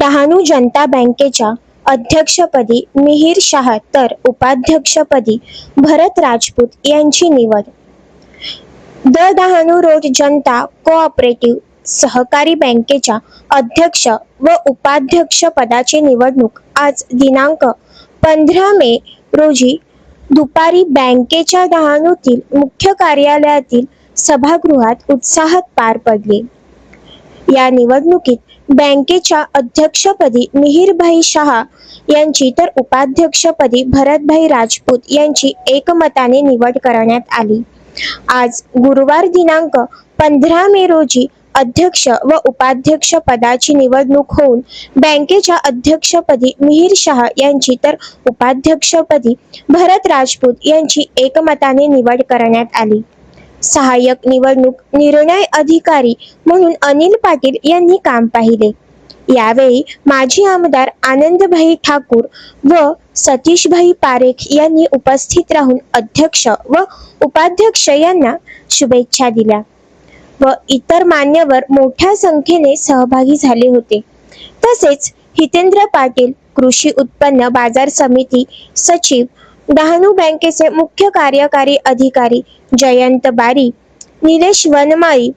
डहाणू जनता बँकेच्या अध्यक्षपदी मिहीर शाह तर उपाध्यक्षपदी भरत राजपूत यांची निवड. The Dahanu road Janata cooperative सहकारी बँकेच्या अध्यक्ष व उपाध्यक्ष पदाची निवडणूक आज दिनांक पंधरा मे रोजी दुपारी बँकेच्या डहाणूतील मुख्य कार्यालयातील सभागृहात उत्साहात पार पडली. या निवडणुकीत बँकेच्या अध्यक्षपदी मिहिरभाई शहा यांची तर उपाध्यक्षपदी भरतभाई राजपूत यांची एकमताने निवड करण्यात आली. आज गुरुवार दिनांक पंधरा मे रोजी अध्यक्ष व उपाध्यक्ष पदाची निवडणूक होऊन बँकेच्या अध्यक्षपदी मिहीर शहा यांची तर उपाध्यक्षपदी भरत राजपूत यांची एकमताने निवड करण्यात आली. सहाय्यक निवडणूक निर्णय अधिकारी म्हणून अनिल पाटील यांनी काम पाहिले. यावेळी माजी आमदार आनंदभाई ठाकूर व सतीशभाई पारेख यांनी उपस्थित राहून अध्यक्ष व उपाध्यक्ष यांना शुभेच्छा दिल्या व इतर मान्यवर मोठ्या संख्येने सहभागी झाले होते. तसेच हितेंद्र पाटील कृषी उत्पन्न बाजार समिती सचिव डहाणू बँकेचे मुख्य कार्यकारी अधिकारी जयंत बारी निलेश वनमाळी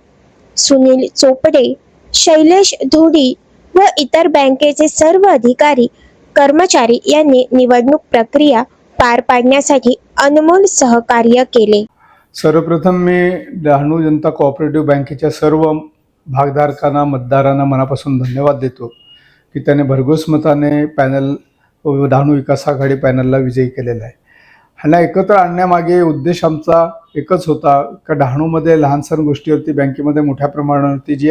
सुनील चोपडे शैलेश धोडी व इतर बँकेचे सर्व अधिकारी कर्मचारी यांनी निवडणूक प्रक्रिया पार पाडण्यासाठी अनमोल सहकार्य केले. सर्वप्रथम मी डहाणू जनता कोऑपरेटिव्ह बँकेच्या सर्व भागधारकांना मतदारांना मनापासून धन्यवाद देतो की त्याने भरघोस मताने पॅनल डहाणू विकास आघाडी पॅनलला विजयी केलेला आहे. ह्यांना एकत्र आणण्यामागे उद्देश आमचा एकच होता. का डहाणूमध्ये लहान सहान गोष्टीवरती बँकेमध्ये मोठ्या प्रमाणावरती जी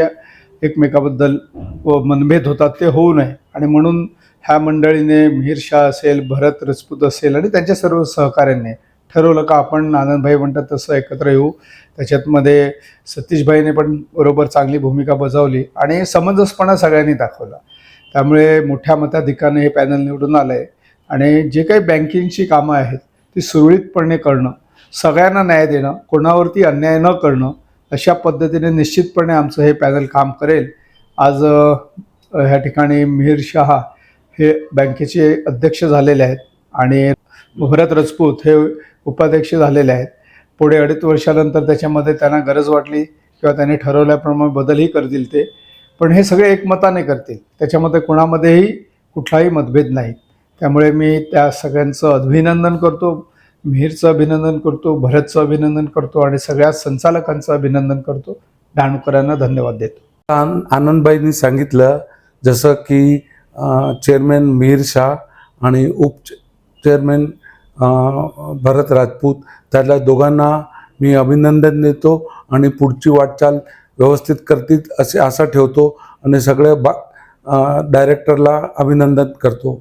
एकमेकाबद्दल व मनभेद होतात ते होऊ नये. आणि म्हणून ह्या मंडळीने मिहीर शाह असेल भरत रजपूत असेल आणि त्यांच्या सर्व सहकाऱ्यांनी ठरवलं का आपण आनंदभाई म्हणतात तसं एकत्र येऊ. त्याच्यातमध्ये सतीशभाईने पण बरोबर चांगली भूमिका बजावली आणि समंजसपणा सगळ्यांनी दाखवला. त्यामुळे मोठ्या मताधिकाने हे पॅनल निवडून आलं आहे आणि जे काही बँकिंगची कामं आहेत ती सुरळीतपणे करणं सगळ्यांना न्याय देणं कोणावरती अन्याय न करणं अशा पद्धतीने निश्चितपणे आमचं हे पॅनल काम करेल. आज ह्या ठिकाणी मिहीर शहा हे बँकेचे अध्यक्ष झालेले आहेत आणि भरत राजपूत हे उपाध्यक्ष झालेले आहेत. पुढे अडीच वर्षानंतर त्याच्यामध्ये त्यांना गरज वाटली किंवा त्यांनी ठरवल्याप्रमाणे बदलही करतील ते. पण हे सगळे एकमताने करतील. त्याच्यामध्ये कोणामध्येही कुठलाही मतभेद नाही. त्यामुळे मी त्या सगळ्यांचं अभिनंदन करतो मिहीरचं अभिनंदन करतो भरतचं अभिनंदन करतो आणि सगळ्या संचालकांचं अभिनंदन करतो. डहाणूकरांना धन्यवाद देतो. आन आनंदबाईंनी सांगितलं जसं की चेअरमॅन मिहीर शाह आणि उप चेअरमॅन भरत राजपूत त्याला दोघांना मी अभिनंदन देतो आणि पुढची वाटचाल व्यवस्थित करतील असे आशा ठेवतो आणि सगळ्या बा डायरेक्टरला अभिनंदन करतो.